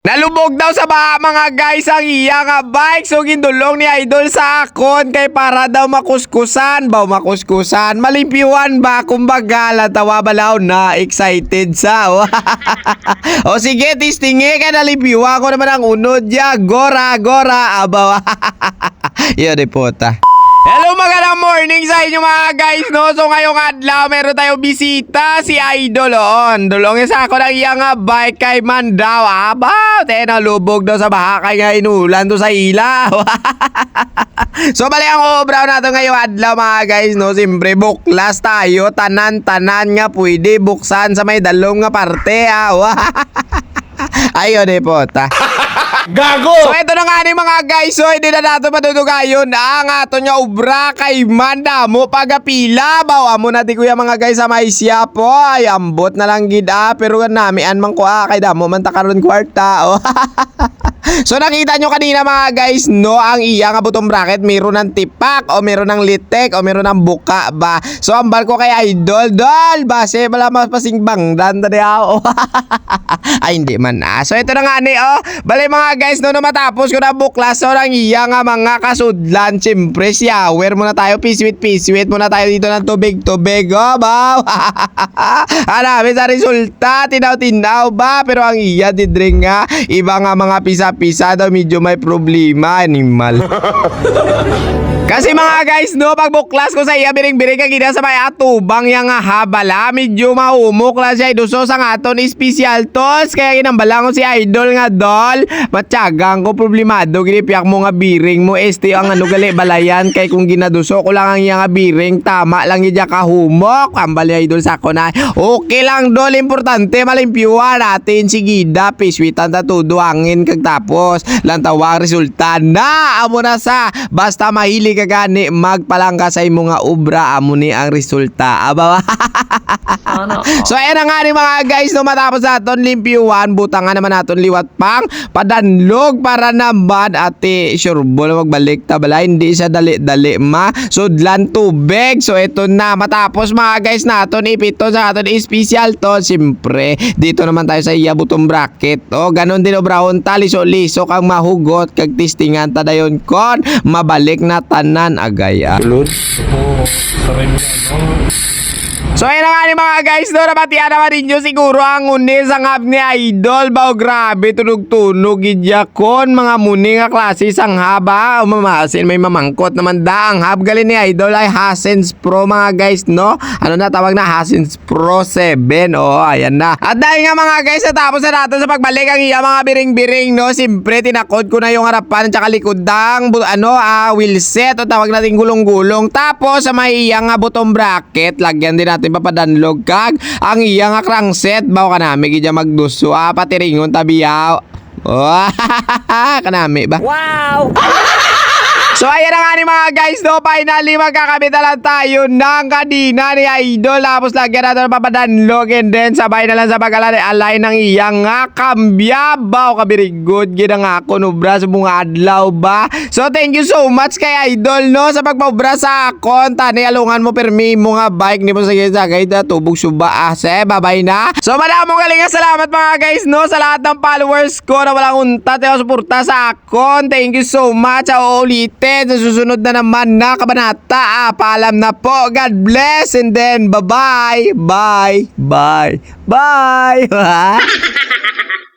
Nalubog daw sa baha mga guys ang iya nga bike. So gindulong ni idol sa akon kay para daw makuskusan. Baw makuskusan. Malimpyuan ba? Kumbaga latawa balaw na excited sa o sige tistingi kay nalimpyuan ko naman ang unod ya gora gora abaw. Yun di puta Hello magandang morning sa inyo mga guys no? So ngayong adlaw meron tayong bisita si Idol on Dulongin sa ako ng iya nga bike kay Mandaw Abaw Te nalubog daw sa baha kay nga inulan to sa ilaw. So bali ang obra nato ngayong adlaw mga guys no? Siyempre buklas tayo Tanan-tanan nga pwede buksan sa may dalong nga parte ah. Ayun eh pota Gago! So ito na nga ni mga guys So hindi na nato madudugayon Ang ato nga ubra kay Manda mo pagapila. Bawa mo na di kuya mga guys sa may po. Ay ambot na lang gid ah. Pero namian man ko ah. Kay damo man ta karon kwarta oh. So nakita nyo kanina mga guys no Ang iya nga butong bracket. Meron ng tipak O meron ng litek O meron ng buka ba? So ang ko kay Idol. Dol Base bala mas pasing bangdan Tadi ako. Ay hindi man ah. So ito na nga ni oh. Bali mga guys no na matapos ko na buklas So ang iya nga mga kasudlan. Siyempre shower muna tayo. Piswit piswit. Muna tayo dito ng tubig tubig Oh baw Hanapin sa resulta. Tinaw tinaw ba? Pero ang iya didring nga. Iba nga mga pisa-pisa daw Medyo may problema Animal Kasi mga guys, no, pag buklas ko sa iya biring-biring kag ina sa may atubang yang nga habala, medyo mahumok lang siya iduso sa nga aton special tos. Kaya ginambala ko si idol nga dol. Matyagang ko problemado ginipiyak mo nga biring mo este ang ano gali balayan kay kung ginaduso ko lang ang iya nga biring tama lang iya kahumok. Ambal ni idol sa ko na. Okay lang dol, importante malimpyuan natin si Gida piswitan ta tudo angin kag tapos lang tawag resulta na amo na sa basta mahilig ka gani magpalangka sa imo nga obra amo ni ang resulta. Aba Ano? So ayan na nga ni mga guys no matapos naton limpyuan butangan naman naton liwat pang padanlog para naman ate sureball magbalik ta bala hindi siya dali-dali ma sudlan tubig so ito na matapos mga guys naton ipito sa aton special to siyempre dito naman tayo sa iya butong bracket o ganon din obrahon tali so liso kang mahugot kag tistingan ta dayon kon mabalik na tanan agaya. Saray mo yan, no? So ayun nga ni mga guys, no, napatiyan naman ninyo siguro ang unis ang hub ni Idol. Bao grabe, tunog-tunog, idyakon, mga muni nga klase sang haba. Umamasin, may mamangkot naman da. Ang hub gali ni Idol ay Hasens Pro mga guys, no? Ano na tawag na Hasens Pro 7. Oh, ayan na. At dahil nga mga guys, natapos na natin sa pagbalik ang iya mga biring-biring, no? Siyempre, tinakod ko na yung harapan at saka likudang, bu- ano, ah, wheelset o tawag natin gulong-gulong. Tapos, sa may iya nga butong bracket, lagyan din natin papadanlog kag ang iya nga crankset bawa kanami gidya magduso. Ah pati ringon tabiyaw. Oh kanami ba Wow! So ayan na nga ni mga guys no? Finally magkakabit na lang tayo ng kadina ni Idol. Tapos lagyan natin ng papadanlog And then sabay na lang sa pag-align ng iyang nga kambya Baw kabirigod Gina nga ako no bra? Sa mga adlaw ba? So thank you so much kay Idol no? Sa pagpabra sa akon Tani alungan mo permi mo nga bike Ni mo sa guys na tubog suba ase Babay na. So madamong galing salamat mga guys no? Sa lahat ng followers ko na walang unta Tayo suporta sa akon Thank you so much Sa ulitin sa susunod na naman na kabanata ah, Paalam na po. God bless And then bye bye. Bye. Bye. Bye